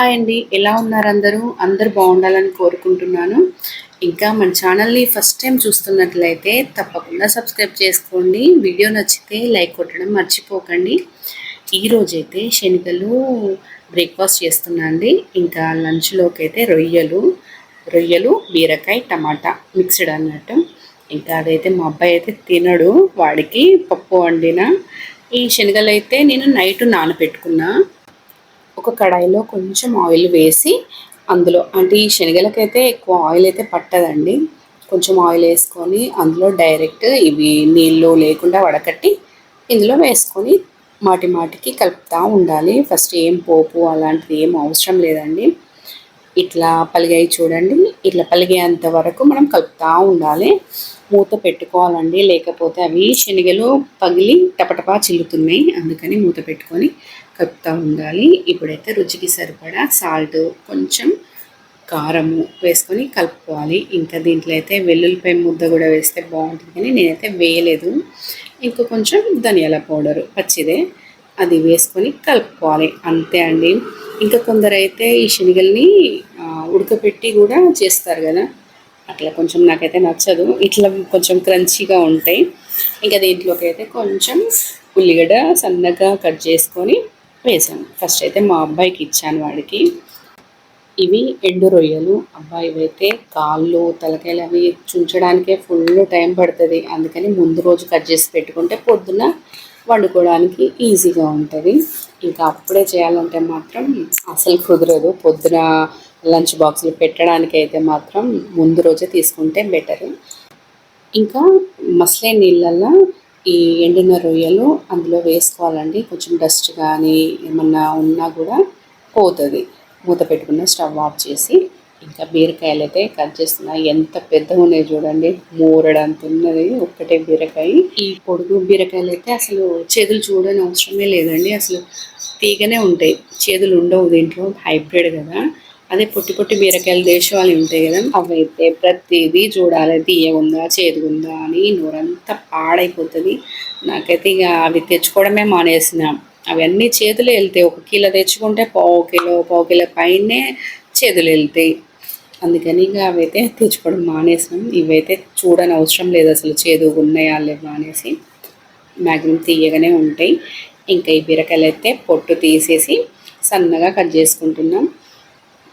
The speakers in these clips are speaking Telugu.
హాయ్ అండి. ఎలా ఉన్నారు అందరూ? అందరూ బాగుండాలని కోరుకుంటున్నాను. ఇంకా మన ఛానల్ని ఫస్ట్ టైం చూస్తున్నట్లయితే తప్పకుండా సబ్స్క్రైబ్ చేసుకోండి. వీడియో నచ్చితే లైక్ కొట్టడం మర్చిపోకండి. ఈరోజైతే శనగలు బ్రేక్ఫాస్ట్ చేస్తున్నా అండి. ఇంకా లంచ్లోకి అయితే రొయ్యలు రొయ్యలు బీరకాయ టమాటా మిక్స్డ్ అన్నట్టు. ఇంకా అదైతే మా అబ్బాయి అయితే తినడు. వాడికి పప్పు వండిన. ఈ శనగలు అయితే నేను నైట్ నానబెట్టుకున్నా. ఒక కడాయిలో కొంచెం ఆయిల్ వేసి అందులో అంటే ఈ శనగలకైతే ఎక్కువ ఆయిల్ అయితే పట్టదండి. కొంచెం ఆయిల్ వేసుకొని అందులో డైరెక్ట్ ఇవి నీళ్ళు లేకుండా వడకట్టి ఇందులో వేసుకొని మాటి మాటికి కలుపుతూ ఉండాలి. ఫస్ట్ ఏం పోపు అలాంటిది ఏం అవసరం లేదండి. ఇట్లా పలిగాయి చూడండి. ఇట్లా పలిగేంత వరకు మనం కలుపుతూ ఉండాలి. మూత పెట్టుకోవాలండి. లేకపోతే అవి శనగలు పగిలి టపటపా చిల్లుతున్నాయి. అందుకని మూత పెట్టుకొని కలుపుతూ ఉండాలి. ఇప్పుడైతే రుచికి సరిపడా సాల్ట్ కొంచెం కారము వేసుకొని కలుపుకోవాలి. ఇంకా దీంట్లో అయితే వెల్లుల్లిపాయ ముద్ద కూడా వేస్తే బాగుంటుంది కానీ నేనైతే వేయలేదు. ఇంకా కొంచెం ధనియాల పౌడరు పచ్చిదే అది వేసుకొని కలుపుకోవాలి. అంతే అండి. ఇంకా కొందరైతే ఈ శనగల్ని ఉడకపెట్టి కూడా చేస్తారు కదా. అట్లా కొంచెం నాకైతే నచ్చదు. ఇట్లా కొంచెం క్రంచీగా ఉంటాయి. ఇంకా దీంట్లోకి అయితే కొంచెం ఉల్లిగడ్డ సన్నగా కట్ చేసుకొని వేసాను ఫస్ట్ అయితే మా అబ్బాయికి ఇచ్చాను వాడికి. ఇవి ఎండు రొయ్యలు. అబ్బాయి అయితే కాళ్ళు తలకాయలు అవి చుంచడానికే ఫుల్ టైం పడుతుంది. అందుకని ముందు రోజు కట్ చేసి పెట్టుకుంటే పొద్దున వండుకోవడానికి ఈజీగా ఉంటుంది. ఇంకా అప్పుడే చేయాలంటే మాత్రం అసలు కుదరదు. పొద్దున లంచ్ బాక్సులు పెట్టడానికి అయితే మాత్రం ముందు రోజే తీసుకుంటే బెటర్ ఇంకా మసలే నీళ్ళల్లో ఈ ఎండిన రొయ్యలు అందులో వేసుకోవాలండి. కొంచెం డస్ట్ కానీ ఏమన్నా ఉన్నా కూడా పోతుంది. మూత పెట్టుకున్న స్టవ్ ఆఫ్ చేసి ఇంకా బీరకాయలు అయితే కట్ చేస్తున్నా. ఎంత పెద్దగా ఉన్నాయి చూడండి. మూరడంత ఉన్నది. ఒక్కటే బీరకాయ. ఈ పొడుగు బీరకాయలు అయితే అసలు చేతులు చూడని అవసరమే లేదండి. అసలు తీగనే ఉంటాయి. చేతులు ఉండవు దీంట్లో. హైబ్రిడ్ కదా. అదే పొట్టి పొట్టి బీరకాయలు దేశవాళీ ఉంటాయి కదా. అవైతే ప్రతిదీ చూడాలి. తీయగుందా చేదుగుందా అని నోరంతా పాడైపోతుంది. నాకైతే ఇక అవి తెచ్చుకోవడమే మానేసిన. అవన్నీ చేతులు వెళ్తాయి. ఒక కిలో తెచ్చుకుంటే పావు కిలో పావు కిలో పైనే చేతులు వెళ్తాయి. అందుకని ఇక అవైతే తెచ్చుకోవడం మానేసినాం. ఇవైతే చూడని అవసరం లేదు. అసలు చేదుగా ఉన్నాయా లేవా అనేసి మ్యాక్సిమం తీయగానే ఉంటాయి. ఇంకా ఈ బీరకాయలు అయితే పొట్టు తీసేసి సన్నగా కట్ చేసుకుంటున్నాం.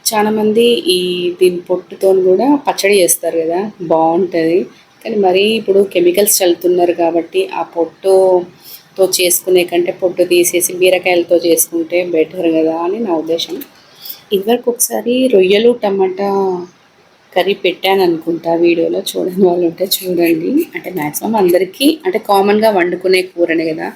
చాలామంది ఈ దీని పొట్టుతో కూడా పచ్చడి చేస్తారు కదా బాగుంటుంది. కానీ మరీ ఇప్పుడు కెమికల్స్ చల్లుతున్నారు కాబట్టి ఆ పొట్టుతో చేసుకునే కంటే పొట్టు తీసేసి బీరకాయలతో చేసుకుంటే బెటర్ కదా అని నా ఉద్దేశం. ఇదివరకు ఒకసారి రొయ్యలు టమాటా కర్రీ పెట్టాను అనుకుంటా వీడియోలో. చూడని వాళ్ళు ఉంటే చూడండి. అంటే మ్యాక్సిమం అందరికీ అంటే కామన్గా వండుకునే కూరనే కదా.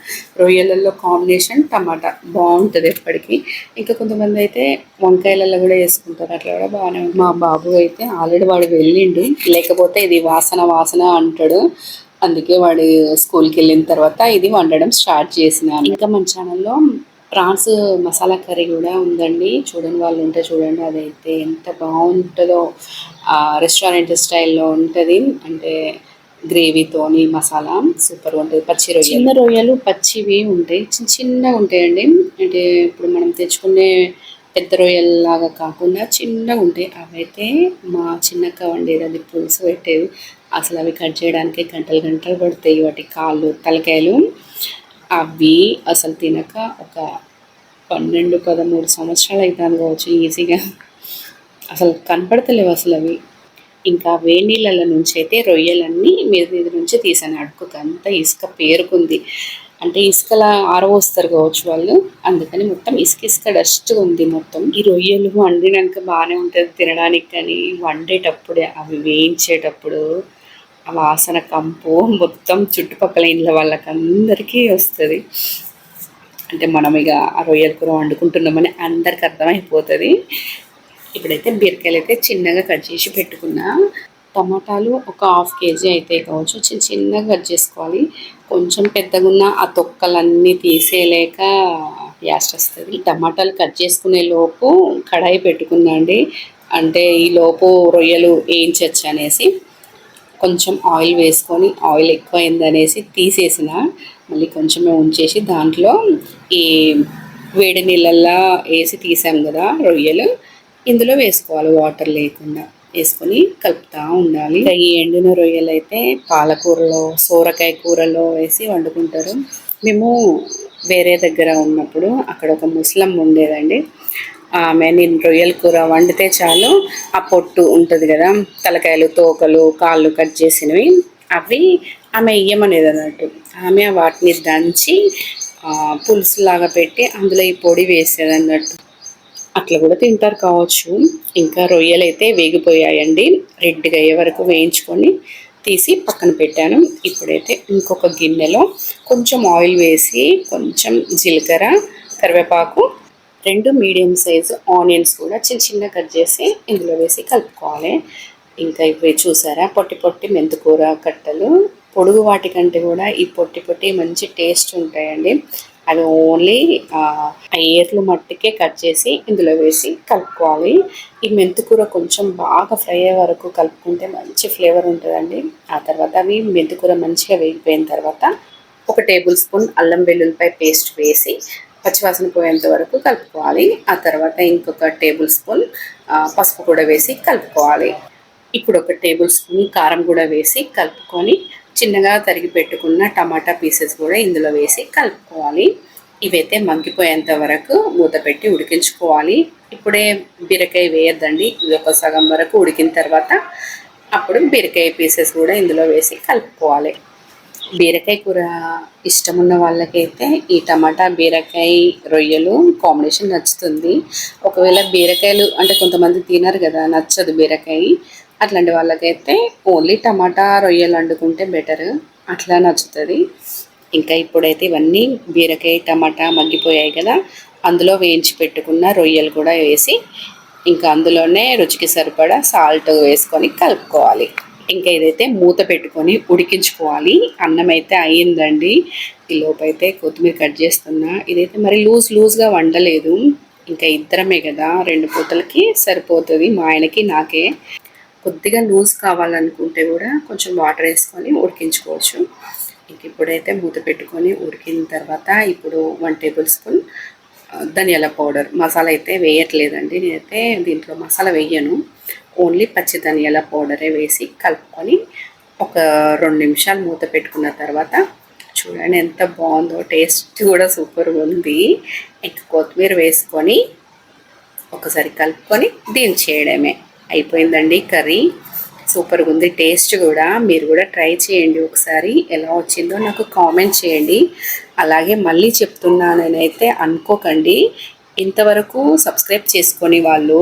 రొయ్యలలో కాంబినేషన్ టమాటా. బాగుంటుంది ఎప్పటికీ. ఇంకా కొంతమంది అయితే వంకాయలలో కూడా వేసుకుంటారు. అట్లా కూడా బాగానే మా బాబు అయితే ఆల్రెడీ వాడు వెళ్ళిండు. లేకపోతే ఇది వాసన వాసన అంటాడు. అందుకే వాడు స్కూల్కి వెళ్ళిన తర్వాత ఇది వండడం స్టార్ట్ చేసినాను. ఇంకా మన ఛానల్లో ప్రాన్స్ మసాలా కర్రీ కూడా ఉందండి. చూడని వాళ్ళు ఉంటే చూడండి. అదైతే ఎంత బాగుంటుందో. రెస్టారెంట్ స్టైల్లో ఉంటుంది. అంటే గ్రేవీతోని మసాలా సూపర్ ఉంటుంది. పచ్చి రొయ్యలు. చిన్న రొయ్యలు పచ్చివి ఉంటాయి. చిన్న చిన్నగా ఉంటాయండి. అంటే ఇప్పుడు మనం తెచ్చుకునే పెద్ద రొయ్యల్లాగా కాకుండా చిన్నగా ఉంటాయి. అవైతే మా చిన్నక్క వండేది. అది పులుసు పెట్టేది. అసలు అవి కట్ చేయడానికి గంటలు గంటలు పడతాయి. వాటి కాళ్ళు తలకాయలు. అవి అసలు తినక ఒక పన్నెండు పదమూడు సంవత్సరాలు అవుతుంది కావచ్చు. ఈజీగా. అసలు కనపడతలేవు అసలు అవి. ఇంకా వేడి నీళ్ళ నుంచి అయితే రొయ్యలన్నీ మీద మీద నుంచి తీసాను. అడుగుకు అంతా ఇసుక పేరుకుంది. అంటే ఇసుకలా ఆరవోస్తారు కావచ్చు వాళ్ళు. అందుకని మొత్తం ఇసుక ఇసుక డస్ట్ ఉంది మొత్తం. ఈ రొయ్యలు వండినాక బాగానే ఉంటుంది తినడానికి కానీ వండేటప్పుడే అవి వేయించేటప్పుడు ఆ వాసన కంపు మొత్తం చుట్టుపక్కల ఇండ్ల వాళ్ళకందరికీ వస్తుంది. అంటే మనం ఇక ఆ రొయ్యల కూర వండుకుంటున్నామని అందరికి అర్థమైపోతుంది. ఇప్పుడైతే బీరకాయలు అయితే చిన్నగా కట్ చేసి పెట్టుకున్నా. టమాటాలు ఒక హాఫ్ కేజీ అయితే కావచ్చు. చిన్న చిన్నగా కట్ చేసుకోవాలి. కొంచెం పెద్దగా ఉన్న ఆ తొక్కలన్నీ తీసేయలేక యాస్ట్ వస్తుంది. టమాటాలు కట్ చేసుకునే లోపు కడాయి పెట్టుకున్నా అండి. అంటే ఈ లోపు రొయ్యలు వేయించచ్చు అనేసి. కొంచెం ఆయిల్ వేసుకొని ఆయిల్ ఎక్కువైందనేసి తీసేసిన. మళ్ళీ కొంచెమే ఉంచేసి దాంట్లో ఈ వేడి నీళ్ళల్లో వేసి తీసాం కదా రొయ్యలు. ఇందులో వేసుకోవాలి వాటర్ లేకుండా. వేసుకొని కలుపుతూ ఉండాలి. ఈ ఎండిన రొయ్యలు అయితే పాలకూరలో సోరకాయ కూరలో వేసి వండుకుంటారు. మేము వేరే దగ్గర ఉన్నప్పుడు అక్కడ ఒక ముస్లం ఉండేదండి. ఆమె నేను రొయ్యల కూర వండితే చాలు. ఆ పొట్టు ఉంటుంది కదా తలకాయలు తోకలు కాళ్ళు కట్ చేసినవి అవి ఆమె ఇయ్యమనేది అన్నట్టు. ఆమె వాటిని దంచి పులుసు లాగా పెట్టి అందులో ఈ పొడి వేసేది అన్నట్టు. అట్లా కూడా తింటారు కావచ్చు. ఇంకా రొయ్యలు అయితే వేగిపోయాయండి. రెడ్గా అయ్యే వరకు వేయించుకొని తీసి పక్కన పెట్టాను. ఇప్పుడైతే ఇంకొక గిన్నెలో కొంచెం ఆయిల్ వేసి కొంచెం జీలకర్ర కరివేపాకు రెండు మీడియం సైజు ఆనియన్స్ కూడా చిన్న చిన్న కట్ చేసి ఇందులో వేసి కలుపుకోవాలి. ఇంకా ఇవి చూసారా పొట్టి పొట్టి మెంతుకూర కట్టలు. పొడుగు వాటికంటే కూడా ఈ పొట్టి పొట్టి మంచి టేస్ట్ ఉంటాయండి. అది ఓన్లీ ఏర్లు మట్టికే కట్ చేసి ఇందులో వేసి కలుపుకోవాలి. ఈ మెంతుకూర కొంచెం బాగా ఫ్రై అయ్యే వరకు కలుపుకుంటే మంచి ఫ్లేవర్ ఉంటుందండి. ఆ తర్వాత అవి మెంతుకూర మంచిగా వేగిపోయిన తర్వాత ఒక టేబుల్ స్పూన్ అల్లం వెల్లుల్లిపాయ పేస్ట్ వేసి పచ్చివాసన పోయేంత వరకు కలుపుకోవాలి. ఆ తర్వాత ఇంకొక టేబుల్ స్పూన్ పసుపు కూడా వేసి కలుపుకోవాలి. ఇప్పుడు ఒక టేబుల్ స్పూన్ కారం కూడా వేసి కలుపుకొని చిన్నగా తరిగి పెట్టుకున్న టమాటా పీసెస్ కూడా ఇందులో వేసి కలుపుకోవాలి. ఇవైతే మగ్గిపోయేంత వరకు మూత పెట్టి ఉడికించుకోవాలి. ఇప్పుడే బీరకాయ వేయద్దండి. ఇది ఒక సగం వరకు ఉడికిన తర్వాత అప్పుడు బీరకాయ పీసెస్ కూడా ఇందులో వేసి కలుపుకోవాలి. బీరకాయ కూర ఇష్టం ఉన్న వాళ్ళకైతే ఈ టమాటా బీరకాయ రొయ్యలు కాంబినేషన్ నచ్చుతుంది. ఒకవేళ బీరకాయలు అంటే కొంతమంది తినరు కదా నచ్చదు బీరకాయ. అట్లాంటి వాళ్ళకైతే ఓన్లీ టమాటా రొయ్యలు వండుకుంటే బెటర్. అట్లా నచ్చుతుంది. ఇంకా ఇప్పుడైతే ఇవన్నీ బీరకాయ టమాటా మగ్గిపోయాయి కదా అందులో వేయించి పెట్టుకున్న రొయ్యలు కూడా వేసి ఇంకా అందులోనే రుచికి సరిపడా సాల్ట్ వేసుకొని కలుపుకోవాలి. ఇంకా ఇదైతే మూత పెట్టుకొని ఉడికించుకోవాలి అన్నం అయితే అయ్యిందండి. ఈ లోపైతే కొత్తిమీర కట్ చేస్తున్నా. ఇదైతే మరి లూజ్ లూజ్గా వండలేదు. ఇంకా ఇద్దరమే కదా రెండు పూతలకి సరిపోతుంది మా ఆయనకి నాకే. కొద్దిగా లూజ్ కావాలనుకుంటే కూడా కొంచెం వాటర్ వేసుకొని ఉడికించుకోవచ్చు. ఇంక ఇప్పుడైతే మూత పెట్టుకొని ఉడికిన తర్వాత ఇప్పుడు వన్ టేబుల్ స్పూన్ ధనియాల పౌడర్. మసాలా అయితే వేయట్లేదండి. నేనైతే దీంట్లో మసాలా వేయను. ఓన్లీ పచ్చి ధనియాల పౌడరే వేసి కలుపుకొని ఒక రెండు నిమిషాలు మూత పెట్టుకున్న తర్వాత చూడండి ఎంత బాగుందో టేస్ట్ కూడా సూపర్గా ఉంది. ఇంకా కొత్తిమీర వేసుకొని ఒకసారి కలుపుకొని దీన్ని చేయడమే. అయిపోయిందండి కర్రీ. సూపర్గా ఉంది. టేస్ట్ కూడా మీరు కూడా ట్రై చేయండి ఒకసారి. ఎలా వచ్చిందో నాకు కామెంట్ చేయండి. అలాగే మళ్ళీ చెప్తున్నానైతే అనుకోకండి. ఇంతవరకు సబ్స్క్రైబ్ చేసుకొని వాళ్ళు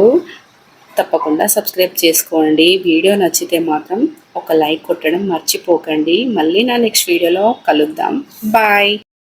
తప్పకుండా సబ్స్క్రైబ్ చేసుకోండి. వీడియో నచ్చితే మాత్రం ఒక లైక్ కొట్టడం మర్చిపోకండి. మళ్ళీ నా నెక్స్ట్ వీడియోలో కలుద్దాం. బాయ్.